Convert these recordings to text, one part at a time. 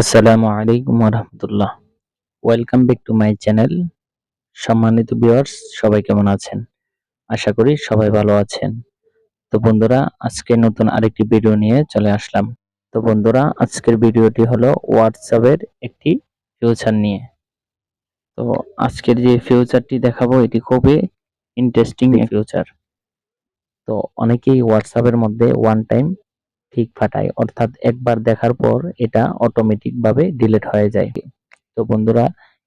আসসালামু আলাইকুম রহমতুল্লাহ welcome back to my channel সম্মানিত ভিউয়ার্স সবাই কেমন আছেন? আশা করি সবাই ভালো আছেন। তো বন্ধুরা আজকে নতুন আরেকটি ভিডিও নিয়ে চলে আসলাম। তো বন্ধুরা আজকের ভিডিওটি হলো হোয়াটসঅ্যাপের একটি ফিউচার নিয়ে। তো আজকের যে ফিউচারটি দেখাবো এটি খুবই ইন্টারেস্টিং ফিউচার তো অনেকেই হোয়াটসঅ্যাপের মধ্যে ওয়ান টাইম ঠিক ফাটায়। অর্থাৎ একবার দেখার পর এটা অটোমেটিক ভাবে ডিলিট হয়ে যায়। তো বন্ধুরা,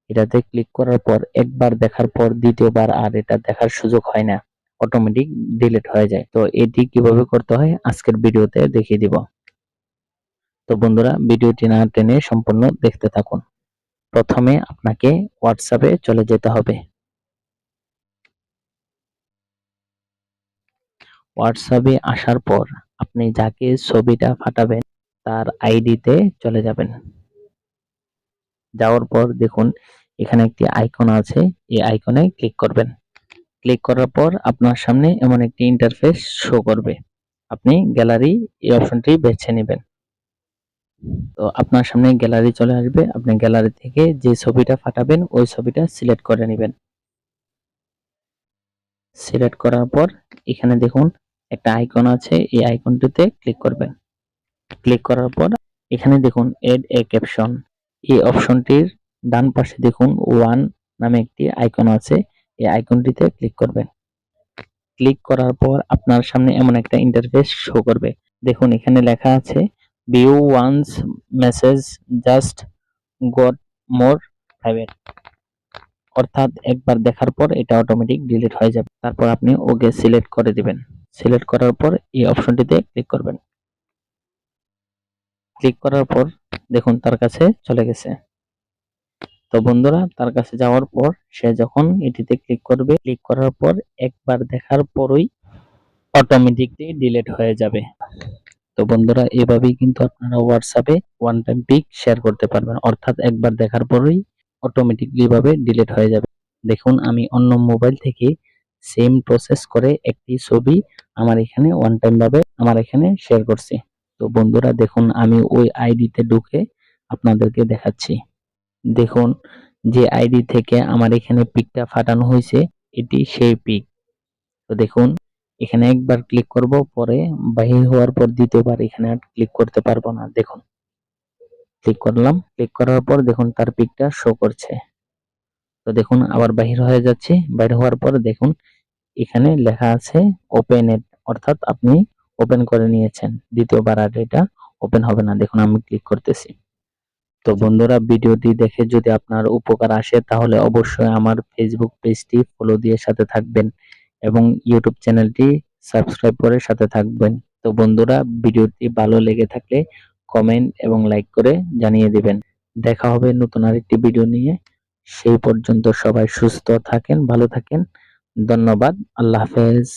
এটাতে ক্লিক করার পর, একবার দেখার পর, দ্বিতীয়বার আর এটা দেখার সুযোগ হয় না। অটোমেটিক ডিলিট হয়ে যায়। তো এটি কীভাবে করতে হয়, আজকের ভিডিওতে দেখিয়ে দিব। তো বন্ধুরা, ভিডিওটি না টেনে সম্পূর্ণ দেখতে থাকুন। প্রথমে আপনাকে হোয়াটসঅ্যাপে চলে যেতে হবে। হোয়াটসঅ্যাপে আসার পর আপনি যাকে ছবিটা ফাটাবেন তার আইডিতে চলে যাবেন। যাওয়ার পর দেখুন, এখানে একটি আইকন আছে, এই আইকনে ক্লিক করবেন। ক্লিক করার পর আপনার সামনে এমন একটি ইন্টারফেস শো করবে। আপনি গ্যালারি এই অপশনটি বেছে নেবেন। তো আপনার সামনে গ্যালারি চলে আসবে। আপনি গ্যালারি থেকে যে ছবিটা ফাটাবেন ওই ছবিটা সিলেক্ট করে নেবেন। সিলেক্ট করার পর এখানে দেখুন একটা আইকন আছে, এই আইকনটিতে ক্লিক করবেন। ক্লিক করার পর এখানে দেখুন এড এ ক্যাপশন এই অপশনটির ডান পাশে দেখুন ওয়ান নামে একটি আইকন আছে, এই আইকনটিতে ক্লিক করবেন। ক্লিক করার পর আপনার সামনে এমন একটা ইন্টারফেস শো করবে। দেখুন এখানে লেখা আছে view once message just got more private অর্থাৎ একবার দেখার পর এটা অটোমেটিক ডিলিট হয়ে যাবে। তারপর আপনি ওকে সিলেক্ট করে দিবেন। সিলেক্ট করার পর এই অপশনটিতে ক্লিক করবেন। ক্লিক করার পর দেখুন তার কাছে চলে গেছে। তো বন্ধুরা, তার কাছে যাওয়ার পর সে যখন এটিতে ক্লিক করবে ক্লিক করার পর একবার দেখার পরই অটোমেটিকলি ডিলিট হয়ে যাবে। তো বন্ধুরা, এভাবেই কিন্তু আপনারা হোয়াটসঅ্যাপে ওয়ান টাইম পিক শেয়ার করতে পারবেন। অর্থাৎ একবার দেখার পরই অটোমেটিকলি ভাবে ডিলিট হয়ে যাবে। দেখুন, আমি অন্য মোবাইল থেকে সেম প্রসেস করে একটি ছবি আমার এখানে ওয়ান টাইম ভাবে আমার এখানে শেয়ার করছি। তো বন্ধুরা, দেখুন, আমি ওই আইডিতে ঢুকে আপনাদেরকে দেখাচ্ছি। দেখুন, যে আইডি থেকে আমার এখানে পিকটা ফাটানো হয়েছে, এটি সেই পিক তো দেখুন, এখানে একবার ক্লিক করব, পরে বাহির হওয়ার পর দ্বিতীয়বার এখানে আর ক্লিক করতে পারব না। দেখুন ক্লিক করলাম ক্লিক করার পর দেখুন তার পিকটা শো করছে। তো দেখুন আবার বাহির হয়ে যাচ্ছে। বাইরে হওয়ার পর দেখুন এখানে লেখা আছে ওপেন এট অর্থাৎ আপনি ওপেন করে নিয়েছেন। দ্বিতীয়বার আর এটা ওপেন হবে না। দেখুন আমি ক্লিক করতেছি। তো বন্ধুরা ভিডিওটি দেখে যদি আপনার উপকার আসে তাহলে অবশ্যই আমার ফেসবুক পেজটি ফলো দিয়ে সাথে থাকবেন এবং ইউটিউব চ্যানেলটি সাবস্ক্রাইব করে সাথে থাকবেন। তো বন্ধুরা ভিডিওটি ভালো লেগে থাকলে কমেন্ট এবং লাইক করে জানিয়ে দিবেন। দেখা হবে নতুন আরেকটি ভিডিও নিয়ে। সেই পর্যন্ত সবাই সুস্থ থাকেন, ভালো থাকেন। ধন্যবাদ, আল্লাহ হাফেজ।